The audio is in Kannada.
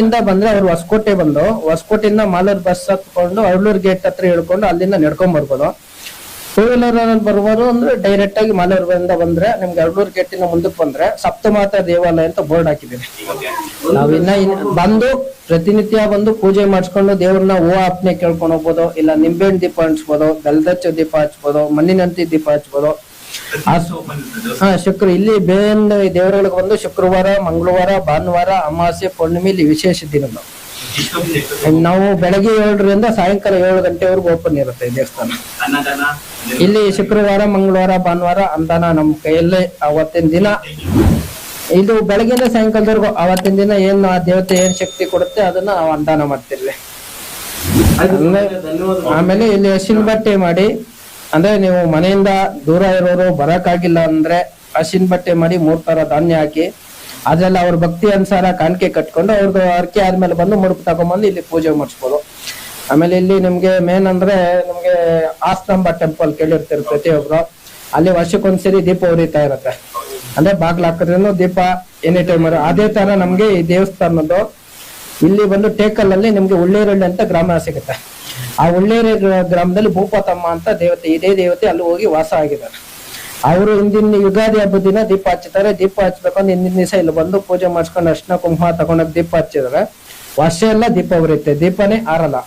ಇಂದ ಬಂದ್ರೆ ಅವ್ರು ಹೊಸಕೋಟೆ ಬಂದು, ಹೊಸಕೋಟೆಯಿಂದ ಮಾಲೂರ್ ಬಸ್ ಹತ್ಕೊಂಡು ಅರ್ಳೂರ್ ಗೇಟ್ ಹತ್ರ ಇಳ್ಕೊಂಡು ಅಲ್ಲಿಂದ ನಡ್ಕೊಂಡ್ ಬರ್ಬೋದು. ಟೂ ವೀಲರ್ ಬರ್ಬೋದು ಅಂದ್ರೆ ಡೈರೆಕ್ಟ್ ಆಗಿ ಮಾಲೂರಿಂದ ಬಂದ್ರೆ ನಿಮ್ಗೆ ಅರ್ಳೂರ್ ಗೇಟ್ ಇಂದ ಮುಂದಕ್ಕೆ ಬಂದ್ರೆ ಸಪ್ತಮಾತಾ ದೇವಾಲಯ ಅಂತ ಬೋರ್ಡ್ ಹಾಕಿದ್ದೀವಿ ನಾವ್ ಇನ್ನ ಬಂದು ಪ್ರತಿನಿತ್ಯ ಬಂದು ಪೂಜೆ ಮಾಡಿಸ್ಕೊಂಡು ದೇವ್ರನ್ನ ಹೂವು ಆಪ್ನೆ ಕೇಳ್ಕೊಂಡು ಹೋಗ್ಬೋದು, ಇಲ್ಲ ನಿಂಬೆಹಣ್ಣು ದೀಪ ಹಂಚ್ಬೋದು ಗಲ್ದಚ್ಚ ದೀಪ ಹಚ್ಬೋದು, ಮಣ್ಣಿನಂತಿ ದೀಪ ಹಚ್ಬೋದು. ಹಾ, ಶುಕ್ರ. ಇಲ್ಲಿ ಬೇಂದ ದೇವರುಗಳಿಗೆ ಬಂದು ಶುಕ್ರವಾರ, ಮಂಗಳವಾರ, ಭಾನುವಾರ, ಅಮಾವಾಸ್ಯೆ, ಪೌರ್ಣಿಮೆ ಇಲ್ಲಿ ವಿಶೇಷ ದಿನ ನಾವು ಬೆಳಗ್ಗೆ ಏಳರಿಂದ ಸಾಯಂಕಾಲ ಏಳು ಗಂಟೆವರೆಗೂ ಓಪನ್ ಇರುತ್ತೆ ದೇವಸ್ಥಾನ. ಇಲ್ಲಿ ಶುಕ್ರವಾರ, ಮಂಗಳವಾರ, ಭಾನುವಾರ ಅಂದಾನ ನಮ್ಮ ಕೈಯಲ್ಲೇ ಅವತ್ತಿನ ದಿನ. ಇದು ಬೆಳಗ್ಗೆಯಿಂದ ಸಾಯಂಕಾಲದವರೆಗೂ ಅವತ್ತಿನ ದಿನ ಏನ್ ಆ ದೇವತೆ ಏನ್ ಶಕ್ತಿ ಕೊಡುತ್ತೆ ಅದನ್ನ ನಾವು ಅಂದಾನ ಮಾಡ್ತಿರ್ಲಿ. ಆಮೇಲೆ ಇಲ್ಲಿ ಹಸಿನ ಬಟ್ಟೆ ಮಾಡಿ ಅಂದ್ರೆ ನೀವು ಮನೆಯಿಂದ ದೂರ ಇರೋರು ಬರಕ್ಕಾಗಿಲ್ಲ ಅಂದ್ರೆ ಹಸಿನ ಬಟ್ಟೆ ಮಾಡಿ ಮೂರ್ ತರ ಧಾನ್ಯ ಹಾಕಿ, ಅದ್ರಲ್ಲಿ ಅವ್ರ ಭಕ್ತಿ ಅನುಸಾರ ಕಾಣಿಕೆ ಕಟ್ಕೊಂಡು ಅವ್ರದ್ದು ಅರ್ಕೆ ಆದ್ಮೇಲೆ ಬಂದು ಮುಡುಪು ತಗೊಂಡ್ಬಂದು ಇಲ್ಲಿ ಪೂಜೆ ಮಾಡಿಸ್ಬೋದು. ಆಮೇಲೆ ಇಲ್ಲಿ ನಿಮ್ಗೆ ಮೇನ್ ಅಂದ್ರೆ ನಿಮ್ಗೆ ಆಸ್ತಂಬ ಟೆಂಪಲ್ ಕೇಳಿರ್ತೀರಿ ಪ್ರತಿಯೊಬ್ರು. ಅಲ್ಲಿ ವರ್ಷಕ್ಕೊಂದ್ಸರಿ ದೀಪ ಉರಿತಾ ಇರತ್ತೆ. ಅಂದ್ರೆ ಬಾಗ್ಲ ಹಾಕಿದ್ರೂ ದೀಪ ಎನಿ ಟೈಮ್ ಅದೇ ತರ ನಮ್ಗೆ ಈ ದೇವಸ್ಥಾನದ್ದು ಇಲ್ಲಿ ಬಂದು ಟೇಕಲ್ ಅಲ್ಲಿ ನಿಮ್ಗೆ ಒಳ್ಳೇರಳ್ಳಿ ಅಂತ ಗ್ರಾಮ ಸಿಗುತ್ತೆ. ಆ ಒಳ್ಳೇರೆ ಗ್ರಾಮದಲ್ಲಿ ಭೂಪತಮ್ಮ ಅಂತ ದೇವತೆ, ಇದೇ ದೇವತೆ ಅಲ್ಲಿ ಹೋಗಿ ವಾಸ ಆಗಿದ್ದಾರೆ. ಅವರು ಹಿಂದಿನ ಯುಗಾದಿ ಹಬ್ಬದ ದಿನ ದೀಪ ಹಚ್ಚುತ್ತಾರೆ ದೀಪ ಹಚ್ಬೇಕಂದ್ರೆ ಹಿಂದಿನ ದಿವಸ ಇಲ್ಲಿ ಬಂದು ಪೂಜೆ ಮಾಡಿಸ್ಕೊಂಡು ಅರ್ಶನ ಕುಂಕುಮ ತಗೊಂಡೋಗಿ ದೀಪ ಹಚ್ಚಿದ್ರೆ ವರ್ಷ ಎಲ್ಲ ದೀಪ ಉರಿಯುತ್ತೆ ದೀಪನೇ ಆರಲ್ಲ.